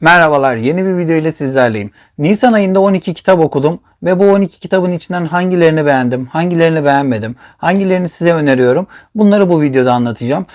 Merhabalar, yeni bir video ile sizlerleyim. Nisan ayında 12 kitap okudum ve bu 12 kitabın içinden hangilerini beğendim, hangilerini beğenmedim, hangilerini size öneriyorum. Bunları bu videoda anlatacağım.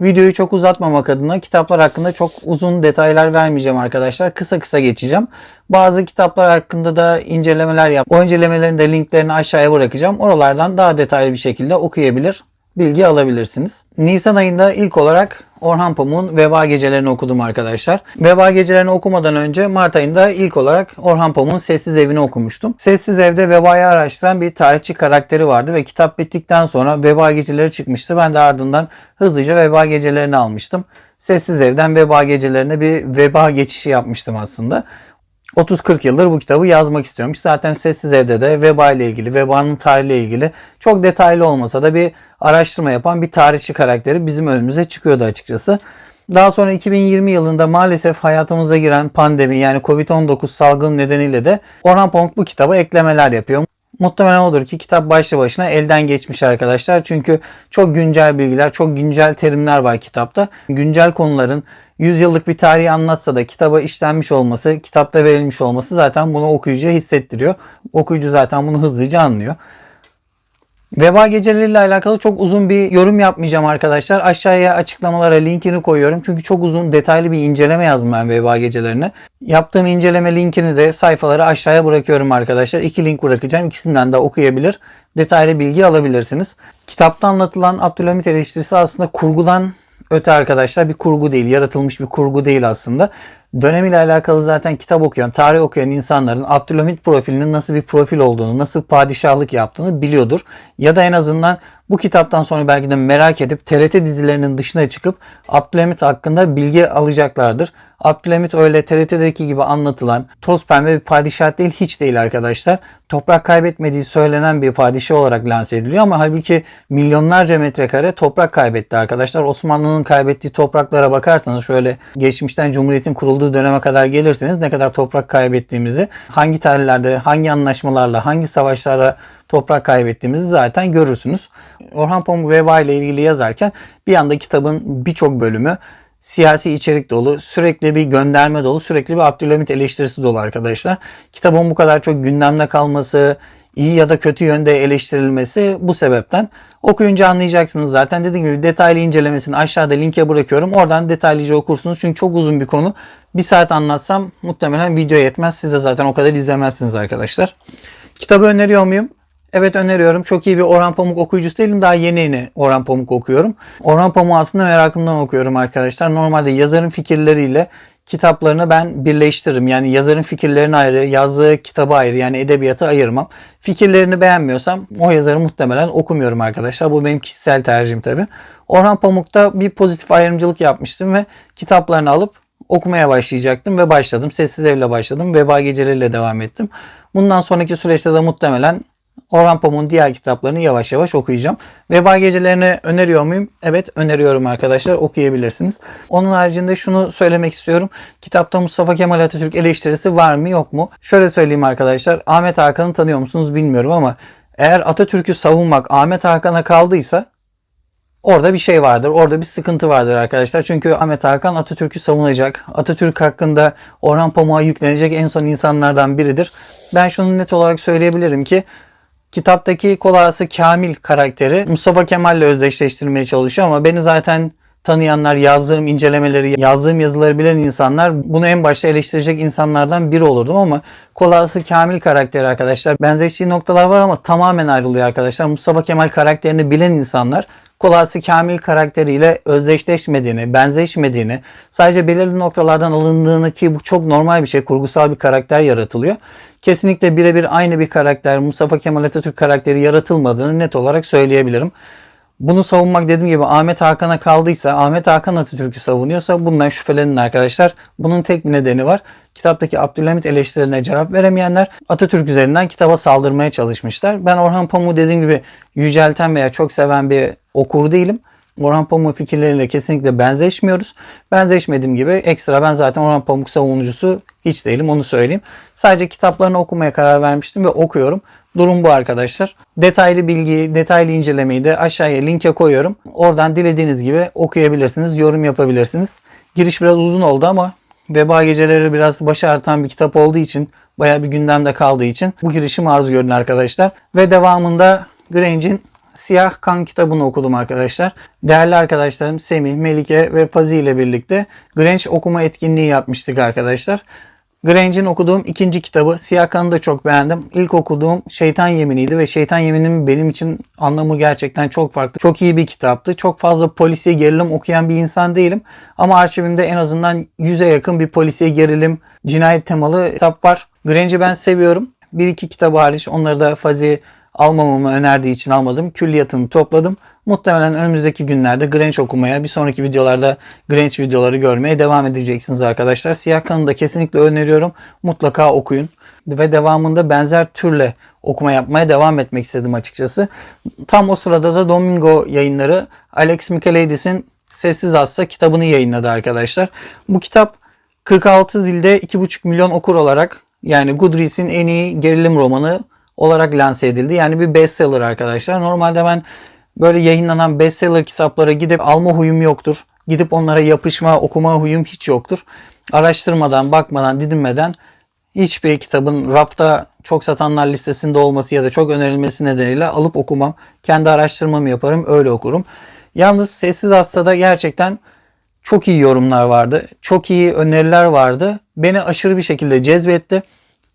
Videoyu çok uzatmamak adına kitaplar hakkında çok uzun detaylar vermeyeceğim arkadaşlar. Kısa kısa geçeceğim. Bazı kitaplar hakkında da incelemeler yap. O incelemelerin de linklerini aşağıya bırakacağım. Oralardan daha detaylı bir şekilde okuyabilir, bilgi alabilirsiniz. Nisan ayında ilk olarak Orhan Pamuk'un Veba Gecelerini okudum arkadaşlar. Veba Gecelerini okumadan önce Mart ayında ilk olarak Orhan Pamuk'un Sessiz Evi'ni okumuştum. Sessiz Ev'de vebayı araştıran bir tarihçi karakteri vardı ve kitap bittikten sonra Veba Geceleri çıkmıştı. Ben de ardından hızlıca Veba Gecelerini almıştım. Sessiz Ev'den Veba Gecelerine bir veba geçişi yapmıştım aslında. 30-40 yıldır bu kitabı yazmak istiyormuş. Zaten Sessiz Ev'de de veba ile ilgili, vebanın tarihiyle ilgili çok detaylı olmasa da bir araştırma yapan bir tarihçi karakteri bizim önümüze çıkıyordu açıkçası. Daha sonra 2020 yılında maalesef hayatımıza giren pandemi yani Covid-19 salgını nedeniyle de Orhan Pamuk bu kitaba eklemeler yapıyor. Muhtemelen odur ki kitap başlı başına elden geçmiş arkadaşlar. Çünkü çok güncel bilgiler, çok güncel terimler var kitapta. Güncel konuların 100 yıllık bir tarihi anlatsa da kitaba işlenmiş olması, kitapta verilmiş olması zaten bunu okuyucuya hissettiriyor. Okuyucu zaten bunu hızlıca anlıyor. Veba geceleriyle alakalı çok uzun bir yorum yapmayacağım arkadaşlar. Aşağıya açıklamalara linkini koyuyorum. Çünkü çok uzun detaylı bir inceleme yazdım ben veba gecelerine. Yaptığım inceleme linkini de sayfaları aşağıya bırakıyorum arkadaşlar. İki link bırakacağım. İkisinden de okuyabilir. Detaylı bilgi alabilirsiniz. Kitapta anlatılan Abdülhamit eleştirisi aslında kurgudan öte arkadaşlar bir kurgu değil. Yaratılmış bir kurgu değil aslında. Dönemiyle alakalı zaten kitap okuyan, tarih okuyan insanların Abdülhamit profilinin nasıl bir profil olduğunu, nasıl padişahlık yaptığını biliyordur. Ya da en azından bu kitaptan sonra belki de merak edip TRT dizilerinin dışına çıkıp Abdülhamit hakkında bilgi alacaklardır. Abdülhamit öyle TRT'deki gibi anlatılan toz pembe bir padişah değil hiç değil arkadaşlar. Toprak kaybetmediği söylenen bir padişah olarak lanse ediliyor ama halbuki milyonlarca metrekare toprak kaybetti arkadaşlar. Osmanlı'nın kaybettiği topraklara bakarsanız şöyle geçmişten Cumhuriyet'in kurulduğu döneme kadar gelirseniz ne kadar toprak kaybettiğimizi, hangi tarihlerde, hangi anlaşmalarla, hangi savaşlarla toprak kaybettiğimizi zaten görürsünüz. Orhan Pamuk veba ile ilgili yazarken bir anda kitabın birçok bölümü siyasi içerik dolu, sürekli bir gönderme dolu, sürekli bir Abdülhamit eleştirisi dolu arkadaşlar. Kitabın bu kadar çok gündemde kalması, iyi ya da kötü yönde eleştirilmesi bu sebepten. Okuyunca anlayacaksınız zaten. Dediğim gibi detaylı incelemesini aşağıda linke bırakıyorum. Oradan detaylıca okursunuz. Çünkü çok uzun bir konu. Bir saat anlatsam muhtemelen video yetmez. Siz de zaten o kadar izlemezsiniz arkadaşlar. Kitabı öneriyor muyum? Evet öneriyorum. Çok iyi bir Orhan Pamuk okuyucusu değilim. Daha yeni yeni Orhan Pamuk okuyorum. Orhan Pamuk aslında merakımdan okuyorum arkadaşlar. Normalde yazarın fikirleriyle kitaplarını ben birleştiririm. Yani yazarın fikirlerini ayrı, yazdığı kitabı ayrı. Yani edebiyatı ayırmam. Fikirlerini beğenmiyorsam o yazarı muhtemelen okumuyorum arkadaşlar. Bu benim kişisel tercihim tabi. Orhan Pamuk'ta bir pozitif ayrımcılık yapmıştım ve kitaplarını alıp okumaya başlayacaktım ve başladım. Sessiz Ev'le başladım. Veba Geceleri'yle devam ettim. Bundan sonraki süreçte de muhtemelen Orhan Pamuk'un diğer kitaplarını yavaş yavaş okuyacağım. Veba Gecelerini öneriyor muyum? Evet öneriyorum arkadaşlar. Okuyabilirsiniz. Onun haricinde şunu söylemek istiyorum. Kitapta Mustafa Kemal Atatürk eleştirisi var mı yok mu? Şöyle söyleyeyim arkadaşlar. Ahmet Hakan'ı tanıyor musunuz bilmiyorum ama eğer Atatürk'ü savunmak Ahmet Hakan'a kaldıysa Orada bir şey vardır. Orada bir sıkıntı vardır arkadaşlar. Çünkü Ahmet Hakan Atatürk'ü savunacak. Atatürk hakkında Orhan Pamuk'a yüklenecek en son insanlardan biridir. Ben şunu net olarak söyleyebilirim ki kitaptaki kolası Kamil karakteri Mustafa Kemal'le özdeşleştirmeye çalışıyor ama beni zaten tanıyanlar, yazdığım incelemeleri, yazdığım yazıları bilen insanlar bunu en başta eleştirecek insanlardan biri olurdum ama kolası Kamil karakteri arkadaşlar. Benzeştiği noktalar var ama tamamen ayrılıyor arkadaşlar. Mustafa Kemal karakterini bilen insanlar Kolası Kamil karakteriyle özdeşleşmediğini, benzeşmediğini, sadece belirli noktalardan alındığını ki bu çok normal bir şey, kurgusal bir karakter yaratılıyor. Kesinlikle birebir aynı bir karakter, Mustafa Kemal Atatürk karakteri yaratılmadığını net olarak söyleyebilirim. Bunu savunmak dediğim gibi Ahmet Hakan'a kaldıysa, Ahmet Hakan Atatürk'ü savunuyorsa bundan şüphelenin arkadaşlar. Bunun tek bir nedeni var. Kitaptaki Abdülhamit eleştirilerine cevap veremeyenler Atatürk üzerinden kitaba saldırmaya çalışmışlar. Ben Orhan Pamuk'u dediğim gibi yücelten veya çok seven bir okur değilim. Orhan Pamuk fikirleriyle kesinlikle benzeşmiyoruz. Benzeşmediğim gibi ekstra ben zaten Orhan Pamuk savunucusu hiç değilim onu söyleyeyim. Sadece kitaplarını okumaya karar vermiştim ve okuyorum. Durum bu arkadaşlar. Detaylı bilgiyi, detaylı incelemeyi de aşağıya linke koyuyorum. Oradan dilediğiniz gibi okuyabilirsiniz, yorum yapabilirsiniz. Giriş biraz uzun oldu ama Veba Geceleri biraz başı artan bir kitap olduğu için bayağı bir gündemde kaldığı için bu girişim arzu görün arkadaşlar. Ve devamında Grange'in Siyah Kan kitabını okudum arkadaşlar. Değerli arkadaşlarım Semih, Melike ve Fazi ile birlikte Grange okuma etkinliği yapmıştık arkadaşlar. Grange'in okuduğum ikinci kitabı Siyah Kan'ı da çok beğendim. İlk okuduğum Şeytan Yemini'ydi ve Şeytan Yemini'nin benim için anlamı gerçekten çok farklı. Çok iyi bir kitaptı. Çok fazla polisiye gerilim okuyan bir insan değilim. Ama arşivimde en azından 100'e yakın bir polisiye gerilim, cinayet temalı kitap var. Grange'i ben seviyorum. Bir iki kitabı hariç onları da Fazi almamamı önerdiği için almadım. Külliyatını topladım. Muhtemelen önümüzdeki günlerde Grange okumaya, bir sonraki videolarda Grange videoları görmeye devam edeceksiniz arkadaşlar. Siyah Kan'ı da kesinlikle öneriyorum. Mutlaka okuyun. Ve devamında benzer türle okuma yapmaya devam etmek istedim açıkçası. Tam o sırada da Domingo yayınları Alex Michaelidis'in Sessiz Hasta kitabını yayınladı arkadaşlar. Bu kitap 46 dilde 2,5 milyon okur olarak yani Goodreads'in en iyi gerilim romanı olarak lanse edildi. Yani bir bestseller arkadaşlar. Normalde ben böyle yayınlanan bestseller kitaplara gidip alma huyum yoktur. Gidip onlara yapışma, okuma huyum hiç yoktur. Araştırmadan, bakmadan, didinmeden hiçbir kitabın rafta çok satanlar listesinde olması ya da çok önerilmesi nedeniyle alıp okumam. Kendi araştırmamı yaparım, öyle okurum. Yalnız Sessiz Hasta'da gerçekten çok iyi yorumlar vardı. Çok iyi öneriler vardı. Beni aşırı bir şekilde cezbetti.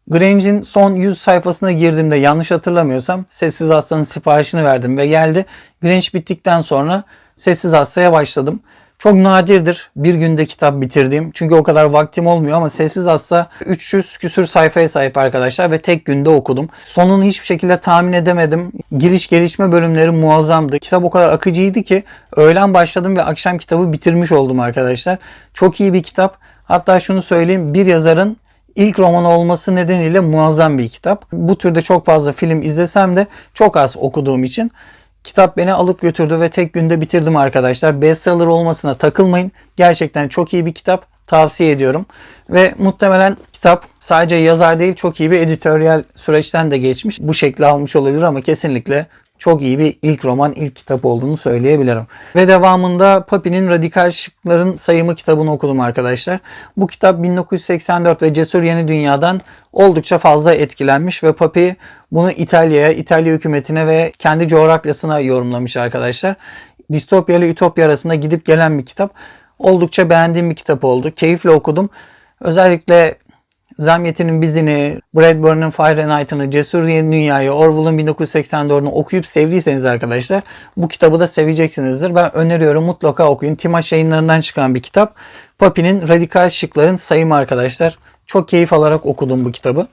Grange'in son 100 sayfasına girdiğimde yanlış hatırlamıyorsam Sessiz Hasta'nın siparişini verdim ve geldi. Grange bittikten sonra Sessiz Hasta'ya başladım. Çok nadirdir bir günde kitap bitirdiğim. Çünkü o kadar vaktim olmuyor ama Sessiz Hasta 300 küsür sayfaya sahip arkadaşlar ve tek günde okudum. Sonunu hiçbir şekilde tahmin edemedim. Giriş gelişme bölümleri muazzamdı. Kitap o kadar akıcıydı ki öğlen başladım ve akşam kitabı bitirmiş oldum arkadaşlar. Çok iyi bir kitap. Hatta şunu söyleyeyim bir yazarın ilk roman olması nedeniyle muazzam bir kitap. Bu türde çok fazla film izlesem de çok az okuduğum için kitap beni alıp götürdü ve tek günde bitirdim arkadaşlar. Bestseller olmasına takılmayın. Gerçekten çok iyi bir kitap. Tavsiye ediyorum. Ve muhtemelen kitap sadece yazar değil çok iyi bir editoryal süreçten de geçmiş. Bu şekli almış olabilir ama kesinlikle çok iyi bir ilk roman, ilk kitap olduğunu söyleyebilirim. Ve devamında Papi'nin Radikal Şıkların Sayımı kitabını okudum arkadaşlar. Bu kitap 1984 ve Cesur Yeni Dünya'dan oldukça fazla etkilenmiş ve Papi bunu İtalya'ya, İtalya hükümetine ve kendi coğrafyasına yorumlamış arkadaşlar. Distopya ile Ütopya arasında gidip gelen bir kitap. Oldukça beğendiğim bir kitap oldu. Keyifle okudum. Özellikle Zamyet'in Bizini, Bradbury'nin Fahrenheit'ını, Cesur Yeni Dünya'yı, Orwell'ın 1984'ünü okuyup sevdiyseniz arkadaşlar bu kitabı da seveceksinizdir. Ben öneriyorum mutlaka okuyun. Timaş yayınlarından çıkan bir kitap. Papi'nin Radikal Şıkların Sayımı arkadaşlar. Çok keyif alarak okudum bu kitabı.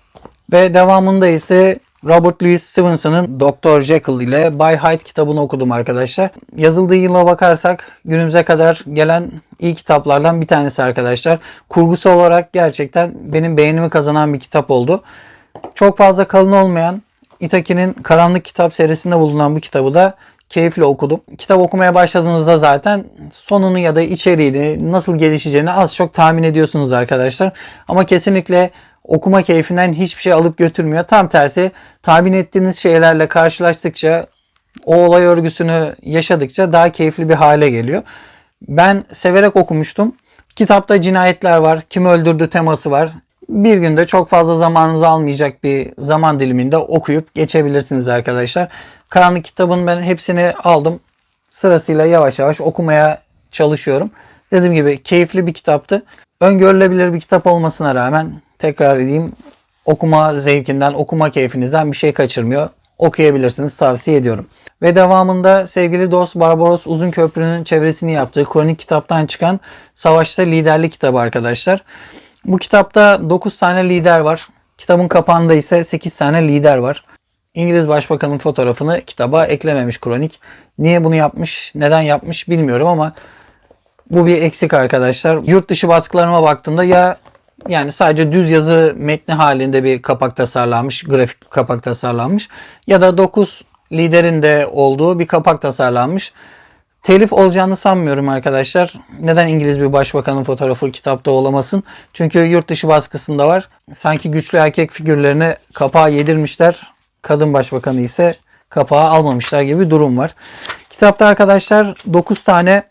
Ve devamında ise Robert Louis Stevenson'ın Dr. Jekyll ile By Hyde kitabını okudum arkadaşlar. Yazıldığı yıla bakarsak günümüze kadar gelen iyi kitaplardan bir tanesi arkadaşlar. Kurgusal olarak gerçekten benim beğenimi kazanan bir kitap oldu. Çok fazla kalın olmayan Itaki'nin Karanlık Kitap serisinde bulunan bu kitabı da keyifle okudum. Kitap okumaya başladığınızda zaten sonunu ya da içeriğini nasıl gelişeceğini az çok tahmin ediyorsunuz arkadaşlar. Ama kesinlikle okuma keyfinden hiçbir şey alıp götürmüyor. Tam tersi tahmin ettiğiniz şeylerle karşılaştıkça o olay örgüsünü yaşadıkça daha keyifli bir hale geliyor. Ben severek okumuştum. Kitapta cinayetler var, kim öldürdü teması var. Bir günde çok fazla zamanınızı almayacak bir zaman diliminde okuyup geçebilirsiniz arkadaşlar. Karanlık kitabın ben hepsini aldım. Sırasıyla yavaş yavaş okumaya çalışıyorum. Dediğim gibi keyifli bir kitaptı. Öngörülebilir bir kitap olmasına rağmen tekrar edeyim okuma zevkinden, okuma keyfinizden bir şey kaçırmıyor. Okuyabilirsiniz tavsiye ediyorum. Ve devamında sevgili dost Barbaros Uzun Köprü'nün çevresini yaptığı kronik kitaptan çıkan Savaşta Liderlik kitabı arkadaşlar. Bu kitapta 9 tane lider var. Kitabın kapağında ise 8 tane lider var. İngiliz Başbakanın fotoğrafını kitaba eklememiş kronik. Niye bunu yapmış, neden yapmış bilmiyorum ama bu bir eksik arkadaşlar. Yurt dışı baskılarıma baktığımda ya yani sadece düz yazı metni halinde bir kapak tasarlanmış, grafik kapak tasarlanmış ya da 9 liderin de olduğu bir kapak tasarlanmış. Telif olacağını sanmıyorum arkadaşlar. Neden İngiliz bir başbakanın fotoğrafı kitapta olamasın? Çünkü yurt dışı baskısında var. Sanki güçlü erkek figürlerini kapağa yedirmişler. Kadın başbakanı ise kapağı almamışlar gibi bir durum var. Kitapta arkadaşlar 9 tane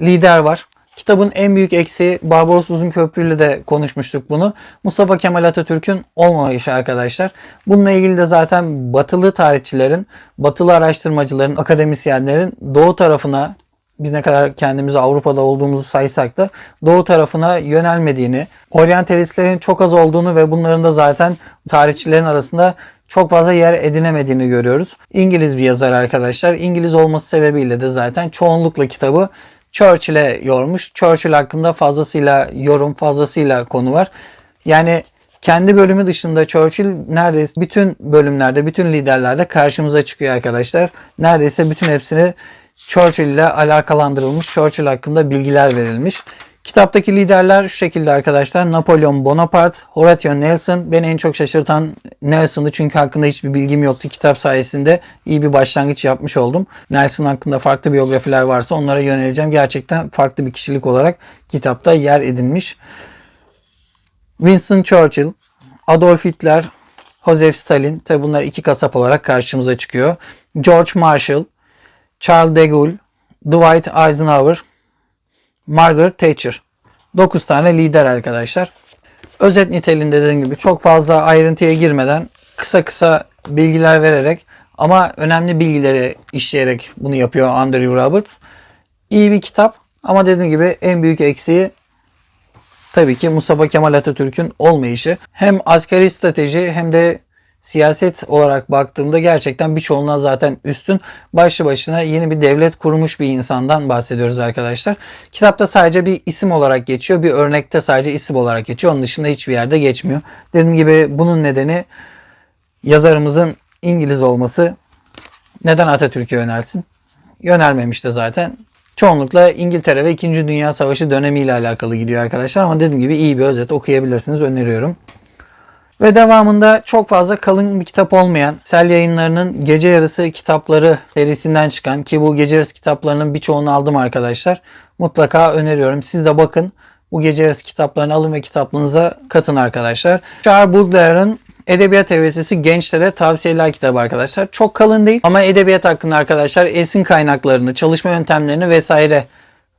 lider var. Kitabın en büyük eksiği Barbaros Uzunköprü ile de konuşmuştuk bunu. Mustafa Kemal Atatürk'ün olmayışı arkadaşlar. Bununla ilgili de zaten batılı tarihçilerin, batılı araştırmacıların, akademisyenlerin doğu tarafına biz ne kadar kendimizi Avrupa'da olduğumuzu saysak da doğu tarafına yönelmediğini, oryantalistlerin çok az olduğunu ve bunların da zaten tarihçilerin arasında çok fazla yer edinemediğini görüyoruz. İngiliz bir yazar arkadaşlar. İngiliz olması sebebiyle de zaten çoğunlukla kitabı Churchill'e yormuş. Churchill hakkında fazlasıyla yorum, fazlasıyla konu var. Yani kendi bölümü dışında Churchill neredeyse bütün bölümlerde, bütün liderlerde karşımıza çıkıyor arkadaşlar. Neredeyse bütün hepsini Churchill ile alakalandırılmış, Churchill hakkında bilgiler verilmiş. Kitaptaki liderler şu şekilde arkadaşlar. Napolyon Bonaparte, Horatio Nelson. Beni en çok şaşırtan Nelson'dı çünkü hakkında hiçbir bilgim yoktu. Kitap sayesinde iyi bir başlangıç yapmış oldum. Nelson hakkında farklı biyografiler varsa onlara yöneleceğim. Gerçekten farklı bir kişilik olarak kitapta yer edinmiş. Winston Churchill, Adolf Hitler, Joseph Stalin. Tabi bunlar iki kasap olarak karşımıza çıkıyor. George Marshall, Charles de Gaulle, Dwight Eisenhower, Margaret Thatcher. 9 tane lider arkadaşlar. Özet niteliğinde dediğim gibi çok fazla ayrıntıya girmeden kısa kısa bilgiler vererek ama önemli bilgileri işleyerek bunu yapıyor Andrew Roberts. İyi bir kitap ama dediğim gibi en büyük eksiği tabii ki Mustafa Kemal Atatürk'ün olmayışı. Hem askeri strateji hem de siyaset olarak baktığımda gerçekten birçoğundan zaten üstün. Başlı başına yeni bir devlet kurmuş bir insandan bahsediyoruz arkadaşlar. Kitapta sadece bir isim olarak geçiyor. Bir örnekte sadece isim olarak geçiyor. Onun dışında hiçbir yerde geçmiyor. Dediğim gibi bunun nedeni yazarımızın İngiliz olması. Neden Atatürk'e yönelsin? Yönelmemiş de zaten. Çoğunlukla İngiltere ve 2. Dünya Savaşı dönemiyle alakalı gidiyor arkadaşlar. Ama dediğim gibi iyi bir özet okuyabilirsiniz. Öneriyorum. Ve devamında çok fazla kalın bir kitap olmayan Sel Yayınları'nın Gece Yarısı kitapları serisinden çıkan ki bu Gece Yarısı kitaplarının birçoğunu aldım arkadaşlar. Mutlaka öneriyorum. Siz de bakın bu Gece Yarısı kitaplarını alın ve kitaplığınıza katın arkadaşlar. Charles Baudelaire Edebiyat Hevesisi Gençlere Tavsiyeler kitabı arkadaşlar. Çok kalın değil ama edebiyat hakkında arkadaşlar esin kaynaklarını, çalışma yöntemlerini vesaire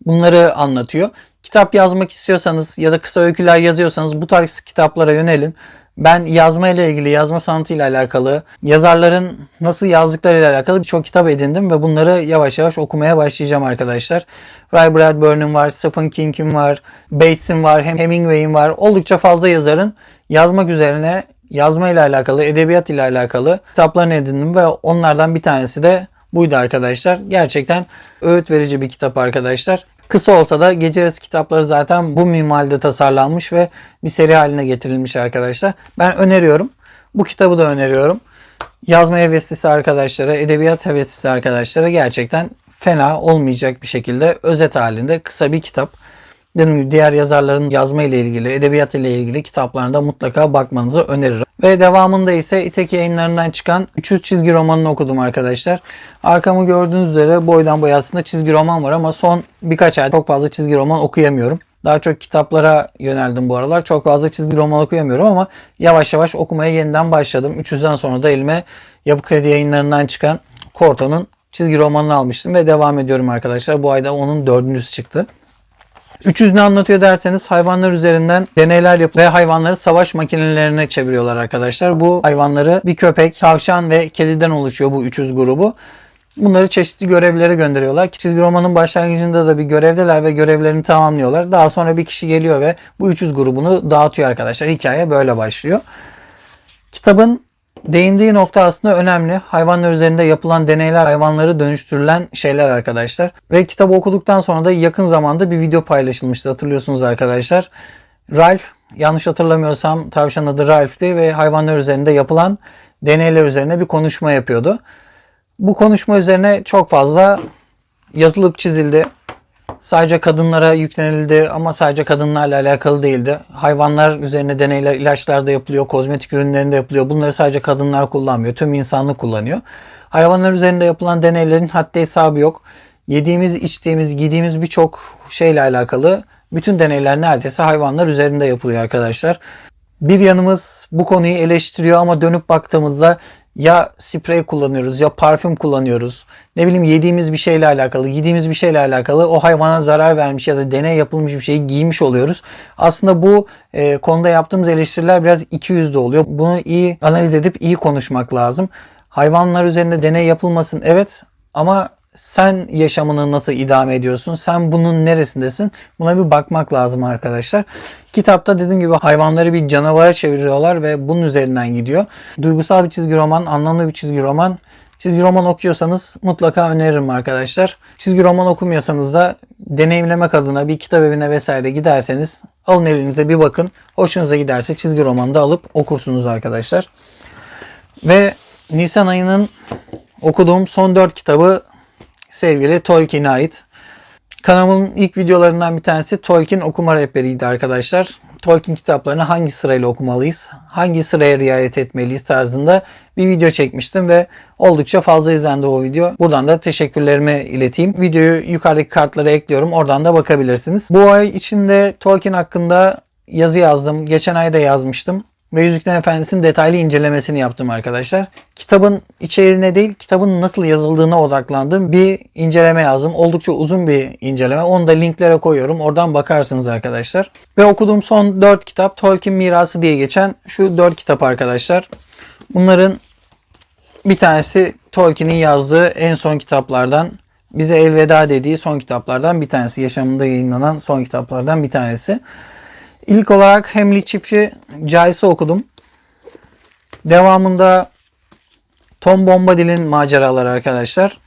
bunları anlatıyor. Kitap yazmak istiyorsanız ya da kısa öyküler yazıyorsanız bu tarz kitaplara yönelin. Ben yazma ile ilgili, yazma sanatı ile alakalı, yazarların nasıl yazdıkları ile alakalı birçok kitap edindim ve bunları yavaş yavaş okumaya başlayacağım arkadaşlar. Ray Bradbury'nin var, Stephen King'in var, Bates'in var, hem Hemingway'in var. Oldukça fazla yazarın yazmak üzerine, yazma ile alakalı, edebiyat ile alakalı kitaplarını edindim ve onlardan bir tanesi de buydu arkadaşlar. Gerçekten öğüt verici bir kitap arkadaşlar. Kısa olsa da Gece Yarısı kitapları zaten bu minvalde tasarlanmış ve bir seri haline getirilmiş arkadaşlar. Ben öneriyorum. Bu kitabı da öneriyorum. Yazma heveslisi arkadaşlara, edebiyat heveslisi arkadaşlara gerçekten fena olmayacak bir şekilde özet halinde kısa bir kitap. Dediğim gibi diğer yazarların yazma ile ilgili, edebiyat ile ilgili kitaplarına mutlaka bakmanızı öneririm. Ve devamında ise İtek yayınlarından çıkan 300 çizgi romanını okudum arkadaşlar. Arkamı gördüğünüz üzere boydan boya aslında çizgi roman var ama son birkaç ay çok fazla çizgi roman okuyamıyorum. Daha çok kitaplara yöneldim bu aralar. Çok fazla çizgi roman okuyamıyorum ama yavaş yavaş okumaya yeniden başladım. 300'den sonra da elime Yapı Kredi yayınlarından çıkan Korto'nun çizgi romanını almıştım ve devam ediyorum arkadaşlar. Bu ayda onun dördüncüsü çıktı. 300 ne anlatıyor derseniz hayvanlar üzerinden deneyler yapıp ve hayvanları savaş makinelerine çeviriyorlar arkadaşlar. Bu hayvanları bir köpek, tavşan ve kediden oluşuyor bu 300 grubu. Bunları çeşitli görevlere gönderiyorlar. Çizgi romanın başlangıcında da bir görevdeler ve görevlerini tamamlıyorlar. Daha sonra bir kişi geliyor ve bu 300 grubunu dağıtıyor arkadaşlar. Hikaye böyle başlıyor. Kitabın değindiği nokta aslında önemli. Hayvanlar üzerinde yapılan deneyler, hayvanları dönüştürülen şeyler arkadaşlar. Ve kitabı okuduktan sonra da yakın zamanda bir video paylaşılmıştı hatırlıyorsunuz arkadaşlar. Ralph, yanlış hatırlamıyorsam tavşan adı Ralph'ti ve hayvanlar üzerinde yapılan deneyler üzerine bir konuşma yapıyordu. Bu konuşma üzerine çok fazla yazılıp çizildi. Sadece kadınlara yüklenildi ama sadece kadınlarla alakalı değildi. Hayvanlar üzerine deneyler, ilaçlar da yapılıyor, kozmetik ürünlerinde yapılıyor. Bunları sadece kadınlar kullanmıyor, tüm insanlık kullanıyor. Hayvanlar üzerinde yapılan deneylerin haddi hesabı yok. Yediğimiz, içtiğimiz, giydiğimiz birçok şeyle alakalı bütün deneyler neredeyse hayvanlar üzerinde yapılıyor arkadaşlar. Bir yanımız bu konuyu eleştiriyor ama dönüp baktığımızda ya sprey kullanıyoruz ya parfüm kullanıyoruz ne bileyim yediğimiz bir şeyle alakalı, yediğimiz bir şeyle alakalı o hayvana zarar vermiş ya da deney yapılmış bir şeyi giymiş oluyoruz. Aslında bu e, konuda yaptığımız eleştiriler biraz iki yüzlü oluyor. Bunu iyi analiz edip iyi konuşmak lazım. Hayvanlar üzerinde deney yapılmasın evet ama sen yaşamını nasıl idame ediyorsun? Sen bunun neresindesin? Buna bir bakmak lazım arkadaşlar. Kitapta dediğim gibi hayvanları bir canavara çeviriyorlar ve bunun üzerinden gidiyor. Duygusal bir çizgi roman, anlamlı bir çizgi roman. Çizgi roman okuyorsanız mutlaka öneririm arkadaşlar. Çizgi roman okumuyorsanız da deneyimlemek adına bir kitap evine vesaire giderseniz alın elinize bir bakın. Hoşunuza giderse çizgi romanı da alıp okursunuz arkadaşlar. Ve Nisan ayının okuduğum son 4 kitabı sevgili Tolkien'e ait. Kanalımın ilk videolarından bir tanesi Tolkien okuma rehberiydi arkadaşlar. Tolkien kitaplarını hangi sırayla okumalıyız, hangi sıraya riayet etmeliyiz tarzında bir video çekmiştim ve oldukça fazla izlendi o video. Buradan da teşekkürlerimi ileteyim. Videoyu yukarıdaki kartlara ekliyorum. Oradan da bakabilirsiniz. Bu ay içinde Tolkien hakkında yazı yazdım. Geçen ay da yazmıştım ve Yüzüklerin Efendisi'nin detaylı incelemesini yaptım arkadaşlar. Kitabın içeriğine değil, kitabın nasıl yazıldığına odaklandığım bir inceleme yazdım. Oldukça uzun bir inceleme. Onu da linklere koyuyorum. Oradan bakarsınız arkadaşlar. Ve okuduğum son 4 kitap Tolkien Mirası diye geçen şu 4 kitap arkadaşlar. Bunların bir tanesi Tolkien'in yazdığı en son kitaplardan bize elveda dediği son kitaplardan bir tanesi. Yaşamında yayınlanan son kitaplardan bir tanesi. İlk olarak Hemli Çiftçi Cahis'i okudum. Devamında Tom Bombadil'in maceraları arkadaşlar.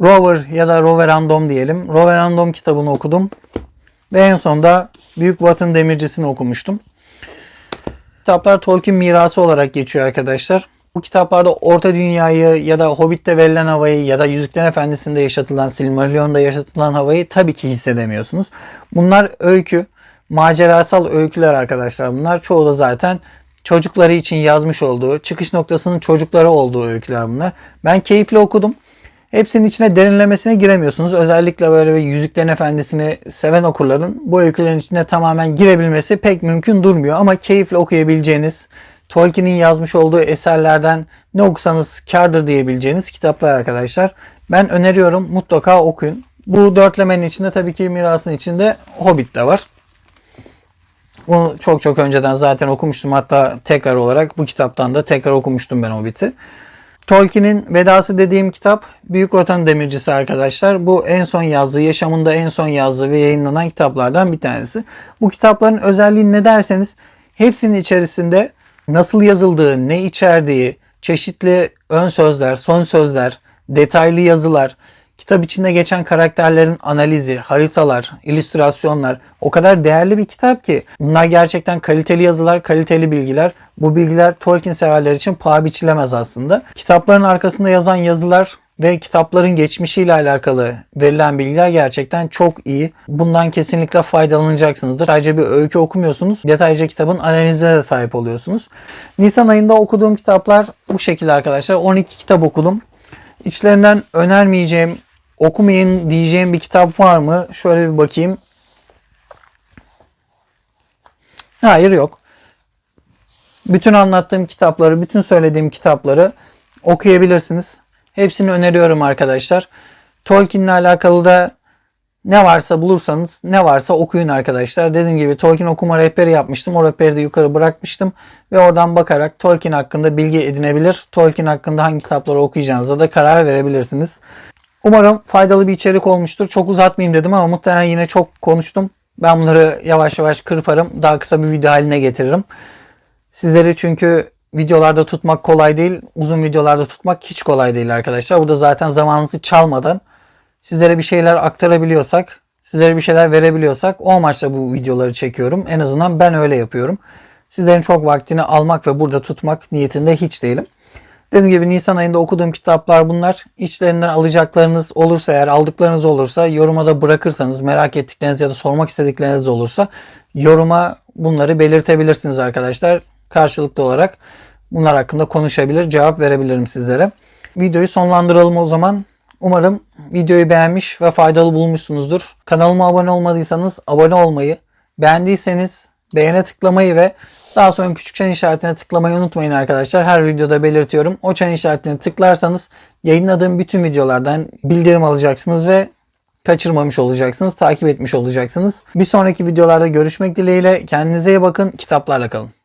Rover ya da Roverandom diyelim. Roverandom kitabını okudum. Ve en sonda Büyük Vat'ın Demircisini okumuştum. Kitaplar Tolkien mirası olarak geçiyor arkadaşlar. Bu kitaplarda Orta Dünya'yı ya da Hobbit'te verilen havayı ya da Yüzüklerin Efendisi'nde yaşatılan, Silmarillion'da yaşatılan havayı tabii ki hissedemiyorsunuz. Bunlar öykü, macerasal öyküler arkadaşlar. Bunlar çoğu da zaten çocukları için yazmış olduğu, çıkış noktasının çocukları olduğu öyküler bunlar. Ben keyifle okudum. Hepsinin içine derinlemesine giremiyorsunuz. Özellikle böyle bir Yüzüklerin Efendisi'ni seven okurların bu öykülerin içine tamamen girebilmesi pek mümkün durmuyor. Ama keyifle okuyabileceğiniz, Tolkien'in yazmış olduğu eserlerden ne okusanız kardır diyebileceğiniz kitaplar arkadaşlar. Ben öneriyorum mutlaka okuyun. Bu dörtlemenin içinde tabii ki mirasın içinde Hobbit de var. Bunu çok çok önceden zaten okumuştum. Hatta tekrar olarak bu kitaptan da tekrar okumuştum ben Hobbit'i. Tolkien'in Vedası dediğim kitap Büyük Vatan Demircisi arkadaşlar. Bu en son yazdığı, yaşamında en son yazdığı ve yayınlanan kitaplardan bir tanesi. Bu kitapların özelliği ne derseniz hepsinin içerisinde nasıl yazıldığı, ne içerdiği, çeşitli ön sözler, son sözler, detaylı yazılar, kitap içinde geçen karakterlerin analizi, haritalar, illüstrasyonlar o kadar değerli bir kitap ki bunlar gerçekten kaliteli yazılar, kaliteli bilgiler. Bu bilgiler Tolkien severler için paha biçilemez aslında. Kitapların arkasında yazan yazılar ve kitapların geçmişiyle alakalı verilen bilgiler gerçekten çok iyi. Bundan kesinlikle faydalanacaksınızdır. Sadece bir öykü okumuyorsunuz. Detaylıca kitabın analizine de sahip oluyorsunuz. Nisan ayında okuduğum kitaplar bu şekilde arkadaşlar. 12 kitap okudum. İçlerinden önermeyeceğim, okumayın diyeceğim bir kitap var mı? Şöyle bir bakayım. Hayır yok. Bütün anlattığım kitapları, bütün söylediğim kitapları okuyabilirsiniz. Hepsini öneriyorum arkadaşlar. Tolkien'le alakalı da ne varsa bulursanız ne varsa okuyun arkadaşlar. Dediğim gibi Tolkien okuma rehberi yapmıştım. O rehberi de yukarı bırakmıştım. Ve oradan bakarak Tolkien hakkında bilgi edinebilir. Tolkien hakkında hangi kitapları okuyacağınıza da karar verebilirsiniz. Umarım faydalı bir içerik olmuştur. Çok uzatmayayım dedim ama muhtemelen yine çok konuştum. Ben bunları yavaş yavaş kırparım. Daha kısa bir video haline getiririm. Sizleri çünkü videolarda tutmak kolay değil. Uzun videolarda tutmak hiç kolay değil arkadaşlar. Burada zaten zamanınızı çalmadan sizlere bir şeyler aktarabiliyorsak, sizlere bir şeyler verebiliyorsak o amaçla bu videoları çekiyorum. En azından ben öyle yapıyorum. Sizlerin çok vaktini almak ve burada tutmak niyetinde hiç değilim. Dediğim gibi Nisan ayında okuduğum kitaplar bunlar. İçlerinden alacaklarınız olursa eğer aldıklarınız olursa yoruma da bırakırsanız merak ettikleriniz ya da sormak istedikleriniz olursa yoruma bunları belirtebilirsiniz arkadaşlar. Karşılıklı olarak bunlar hakkında konuşabilir, cevap verebilirim sizlere. Videoyu sonlandıralım o zaman. Umarım videoyu beğenmiş ve faydalı bulmuşsunuzdur. Kanalıma abone olmadıysanız abone olmayı, beğendiyseniz beğene tıklamayı ve daha sonra küçük çan işaretine tıklamayı unutmayın arkadaşlar. Her videoda belirtiyorum. O çan işaretine tıklarsanız yayınladığım bütün videolardan bildirim alacaksınız ve kaçırmamış olacaksınız, takip etmiş olacaksınız. Bir sonraki videolarda görüşmek dileğiyle. Kendinize iyi bakın, kitaplarla kalın.